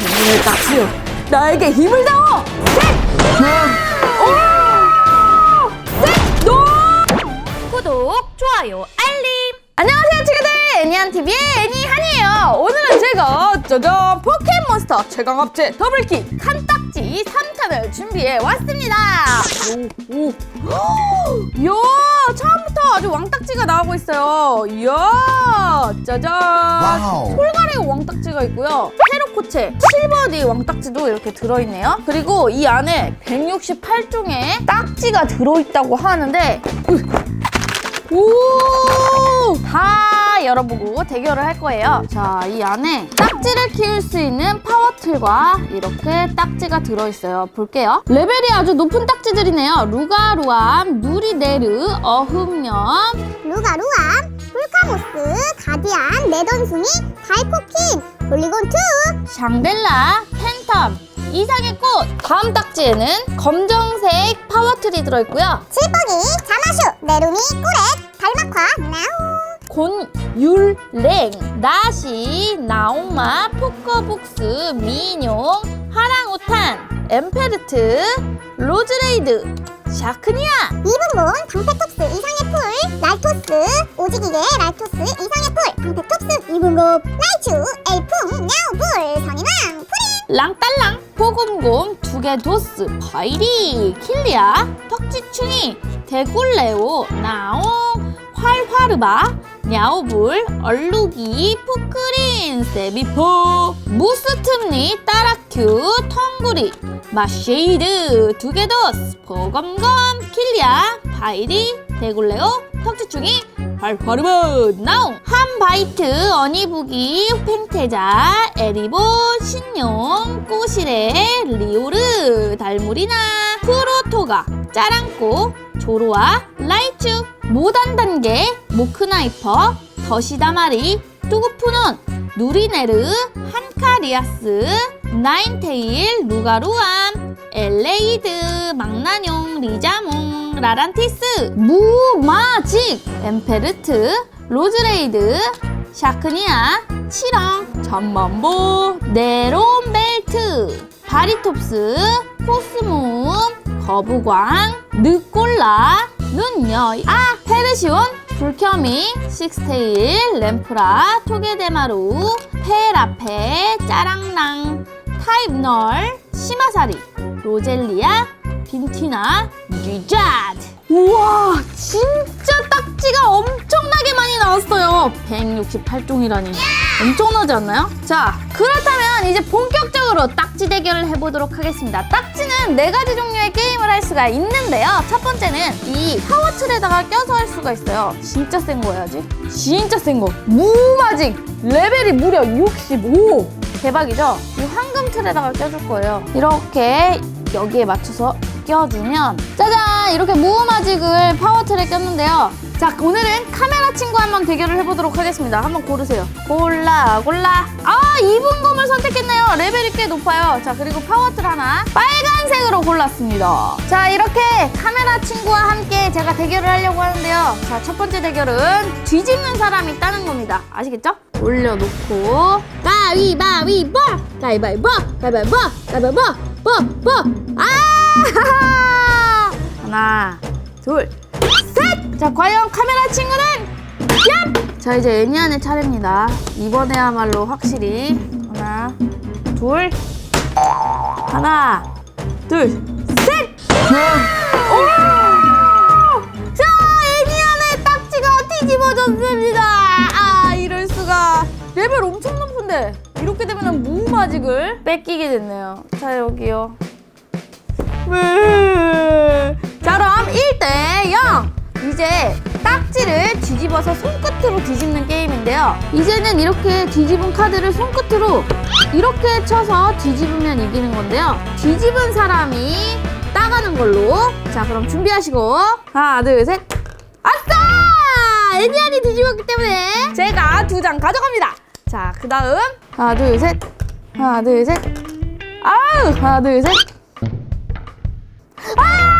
힘을 딱지요. 나에게 힘을 다오. 구독, 좋아요, 알림. 안녕하세요 친구들. 애니한TV의 애니한이에요. 오늘은 제가 짜잔 포켓몬스터 최강합체 더블킥 칸 딱지 3탄을 준비해 왔습니다 오, 오. 이야 처음부터 아주 왕딱지가 나오고 있어요 이야 짜잔 와우. 솔가리 왕딱지가 있고요 페로코체 실버디 왕딱지도 이렇게 들어있네요 그리고 이 안에 168종의 딱지가 들어있다고 하는데 오! 다 열어보고 대결을 할 거예요. 자, 이 안에 딱지를 키울 수 있는 파워틀과 이렇게 딱지가 들어있어요. 볼게요. 레벨이 아주 높은 딱지들이네요. 루가루암, 누리네르, 어흥염, 루가루암, 불카모스, 가디안, 네던숭이, 달코킨, 볼리곤 2, 샹델라, 팬텀, 이상의 꽃. 다음 딱지에는 검정색 파워틀이 들어있고요. 칠복이, 자마슈, 네루미, 꾸렛, 달마화, 나우. 곤율랭, 나시, 나옹마, 포커북스, 민용, 하랑우탄, 엠페르트, 로즈레이드, 샤크니아, 이분본, 방패톱스, 이상의 풀, 랄토스, 오지기계, 랄토스, 이상의 풀, 방패톱스, 이분곱, 라이츄, 엘풍, 야우불, 선인왕, 프린, 랑딸랑, 포곰곰, 두개도스, 바이리, 킬리아, 턱지충이, 대굴레오, 나옹, 활화르바, 냐오불, 얼룩이, 푸크린, 세비포, 무스틈니, 따라큐, 텅구리, 마쉐이드, 두개도스, 포검검, 킬리아, 바이리, 대굴레오, 턱지충이, 활화르바, 나옹, 한바이트, 어니부기, 팽태자, 에리보, 신용, 꼬시레, 리오르, 달무리나, 프로토가, 짜랑꼬, 조로아, 라이츄, 모단 단계, 모크나이퍼, 더시다마리, 뚜구푸논, 누리네르, 한카리아스, 나인테일, 루가루암, 엘레이드, 망나뇽, 리자몽, 라란티스, 무마직, 엠페르트, 로즈레이드, 샤크니아, 치렁, 잠만보, 네론벨트, 바리톱스, 코스모음, 거부광, 늑골라, 눈여이, 아, 페르시온, 불켜미, 식스테일, 램프라, 토게데마루, 페라페, 짜랑랑, 타입널, 시마사리, 로젤리아, 빈티나, 리자드. 우와, 진짜 딱지가 엄청나게 많이 나왔어요. 168종이라니. 엄청나지 않나요? 자, 그렇다면 이제 본격적으로 딱지 대결을 해보도록 하겠습니다. 딱지는 네 가지 종류의 게임을 할 수가 있는데요. 첫 번째는 이 파워틀에다가 껴서 할 수가 있어요. 진짜 센 거야지. 진짜 센 거. 무마직. 레벨이 무려 65. 대박이죠? 이 황금 틀에다가 껴줄 거예요. 이렇게 여기에 맞춰서 껴주면 짜잔! 이렇게 무마직을 파워틀에 꼈는데요. 자, 오늘은 카메라 친구 한번 대결을 해보도록 하겠습니다. 한번 고르세요. 골라, 골라. 아, 이분검을 선택했네요. 레벨이 꽤 높아요. 자, 그리고 파워틀 하나 빨간색으로 골랐습니다. 자, 이렇게 카메라 친구와 함께 제가 대결을 하려고 하는데요. 자, 첫 번째 대결은 뒤집는 사람이 따는 겁니다. 아시겠죠? 올려놓고 가위바위보! 가위바위보! 가위바위보! 가위바위보! 보! 보! 아! 하나, 둘, 셋! 자, 과연 카메라 친구는? 얍! 자, 이제 애니안의 차례입니다. 이번에야말로 확실히. 하나, 둘, 하나, 둘, 셋! 오! 자, 애니안의 딱지가 뒤집어졌습니다. 아, 이럴 수가. 레벨 엄청 높은데. 이렇게 되면 무마직을 뺏기게 됐네요. 자, 여기요. 네. 자 그럼 1대 0 이제 딱지를 뒤집어서 손끝으로 뒤집는 게임인데요. 이제는 이렇게 뒤집은 카드를 손끝으로 이렇게 쳐서 뒤집으면 이기는 건데요. 뒤집은 사람이 따가는 걸로. 자 그럼 준비하시고. 하나 둘 셋. 아싸! 애니안이 뒤집었기 때문에 제가 두 장 가져갑니다. 자 그 다음. 하나 둘 셋. 하나 둘 셋. 아우! 하나 둘 셋 아!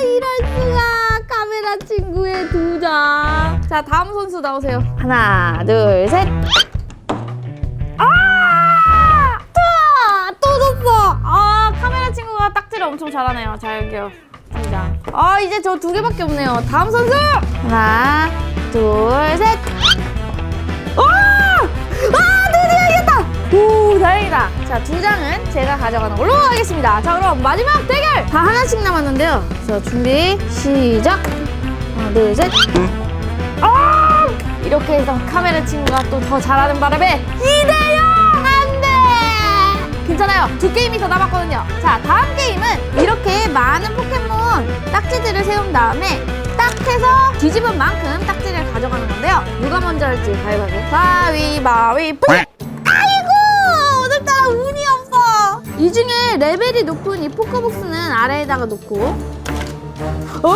이럴 수가. 카메라 친구의 두 장. 자, 다음 선수 나오세요. 하나, 둘, 셋. 아! 투아! 또 졌어. 아, 카메라 친구가 딱지를 엄청 잘하네요. 잘게요. 두 장. 아, 이제 저 두 개밖에 없네요. 다음 선수. 하나, 둘, 셋. 자, 두 장은 제가 가져가는 걸로 하겠습니다. 자, 그럼 마지막 대결! 다 하나씩 남았는데요. 자, 준비, 시작! 하나, 둘, 셋! 아! 이렇게 해서 카메라 친구가 또 더 잘하는 바람에 2대0! 안 돼! 괜찮아요. 두 게임이 더 남았거든요. 자, 다음 게임은 이렇게 많은 포켓몬 딱지들을 세운 다음에 딱 해서 뒤집은 만큼 딱지를 가져가는 건데요. 누가 먼저 할지 가위바위보. 가위바위보! 아이고! 오늘따라 운이 없어! 이 중에 레벨이 높은 이 포커복스는 아래에다가 놓고 오!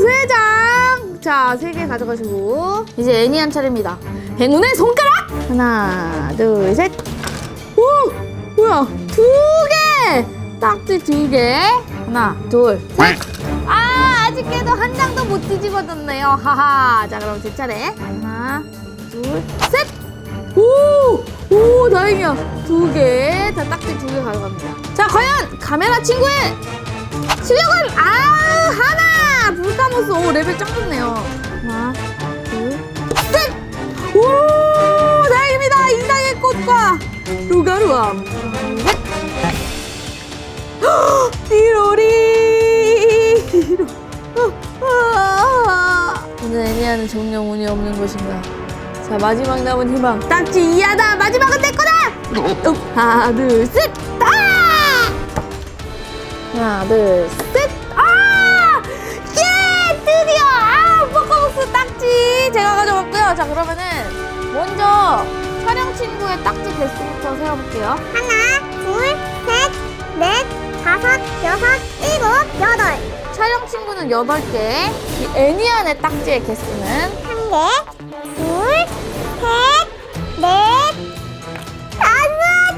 세 장! 자, 세 개 가져가시고. 이제 애니한 차례입니다. 행운의 손가락! 하나, 둘, 셋. 오! 뭐야? 두 개! 딱지 두 개. 하나, 둘, 셋. 아, 아쉽게도 한 장도 못 뒤집어졌네요. 하하. 자, 그럼 제 차례. 하나, 둘, 셋. 오! 오, 다행이야. 두 개. 자, 딱지 두 개 가져갑니다. 자, 과연 카메라 친구의 실력은? 아 하나! 불카모스. 오 레벨 짱 좋네요. 하나 둘셋오 다행입니다. 인상의 꽃과 루가루암. 셋 헉, 띠로리! 띠로 아, 아. 오늘 애니아는 정령 운이 없는 것인가 자 마지막 남은 희망 딱지 이하다 마지막은 내 거다 어, 하나 둘셋 아! 하나, 둘, 셋! 아! 예! 드디어! 아! 포커복스 딱지! 제가 가져갔고요. 자, 그러면은, 먼저, 촬영 친구의 딱지 개수부터 세어볼게요. 하나, 둘, 셋, 넷, 다섯, 여섯, 일곱, 여덟. 촬영 친구는 8개, 이 애니안의 딱지의 개수는 한 개, 둘, 셋, 넷, 다섯,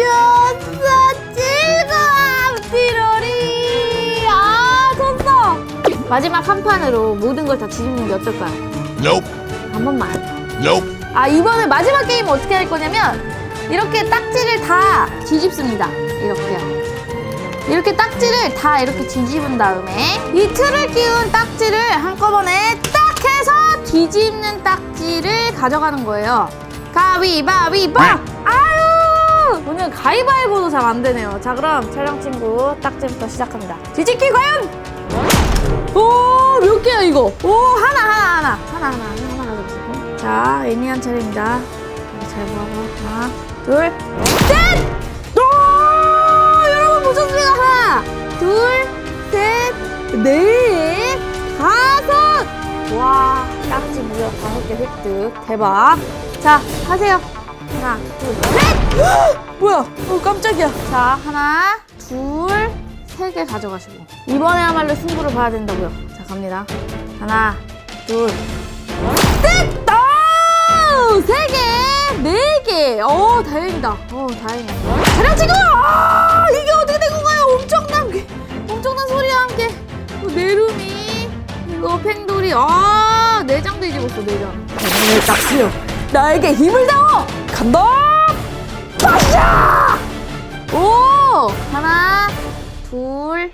여섯, 일곱, 띠로리! 아, 졌어! 마지막 한 판으로 모든 걸 다 뒤집는 게 어떨까요? Nope. 한 번만. Nope. 아 이번에 마지막 게임 어떻게 할 거냐면 이렇게 딱지를 다 뒤집습니다 이렇게요 이렇게 딱지를 다 이렇게 뒤집은 다음에 이 틀을 끼운 딱지를 한꺼번에 딱 해서 뒤집는 딱지를 가져가는 거예요 가위바위보 아유 오늘 가위바위보도 잘 안 되네요 자 그럼 촬영 친구 딱지부터 시작합니다 뒤집기 과연 오, 몇 개야, 이거? 오, 하나, 하나, 하나. 하나, 하나, 하나, 하나 가져보세요. 자, 애니한 차례입니다. 잘 봐봐. 하나, 둘, 셋! 오! 여러분 보셨습니까? 하나, 둘, 셋, 넷, 다섯! 와, 딱지 무려 다섯 개 획득. 대박. 자, 하세요. 하나, 둘, 셋! 헉! 뭐야? 어, 깜짝이야. 자, 하나, 둘, 세 개 가져가시고. 이번에야말로 승부를 봐야 된다고요. 자, 갑니다. 하나, 둘, 셋! 오! 세 개! 네 개! 어, 다행이다. 어, 다행이다. 차량 지금! 아! 이게 어떻게 된 건가요? 엄청난, 게- 엄청난 소리와 함께. 어, 내룸이, 이거 팽돌이, 아! 내장 뒤집었어, 내장. 오늘 딱지요. 나에게 힘을 다워! 간다! 빠샤! 오! 하나, 둘,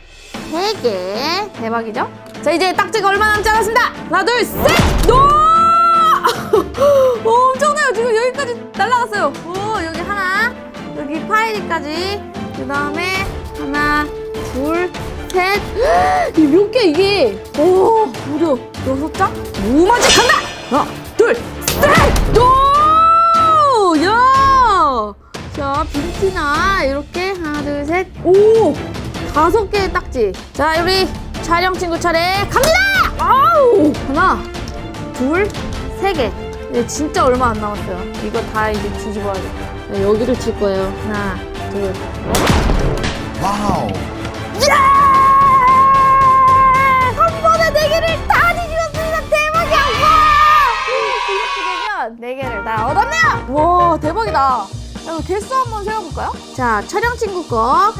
세 개. 대박이죠? 자, 이제 딱지가 얼마 남지 않았습니다. 하나, 둘, 셋! 노! 오, 엄청나요. 지금 여기까지 날아갔어요. 오, 여기 하나, 여기 파이리까지. 그 다음에 하나, 둘, 셋. 이몇개 이게? 오, 무려 여섯 장? 무마지 간다! 하나, 둘, 셋! 노! 야! 자, 빈티나 이렇게 하나, 둘, 셋. 오! 다섯 개의 딱지. 자, 우리 촬영 친구 차례 갑니다! 아우! 하나, 둘, 세 개. 네, 진짜 얼마 안 남았어요. 이거 다 이제 뒤집어야 돼. 네, 여기를 칠 거예요. 하나, 둘. 예! 한 이거 개수 한번 세워볼까요? 자, 촬영 친구 거.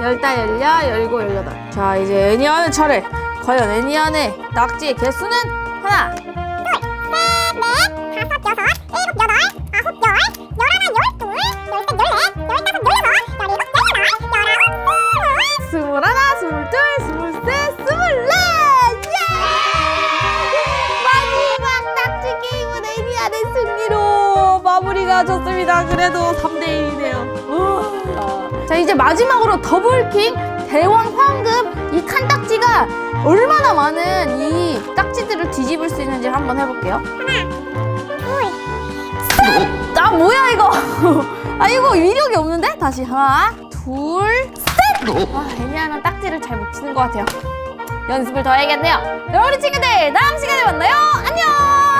열다 열려 열고 열여덟. 자, 이제 애니안의 차례. 과연 애니안의 낙지의 개수는 하나. 둘셋넷 다섯 여섯 일곱 여덟 아홉 열한 열둘 스물 가 졌습니다. 그래도 3대 1이네요. 자 이제 마지막으로 더블킹 대왕 황금 이 칸딱지가 얼마나 많은 이 딱지들을 뒤집을 수 있는지 한번 해볼게요. 아 뭐야 이거? 아 이거 위력이 없는데? 다시 하나, 둘, 셋! 아 애매한 딱지를 잘 못 치는 것 같아요. 연습을 더 해야겠네요. 네, 우리 친구들 다음 시간에 만나요. 안녕.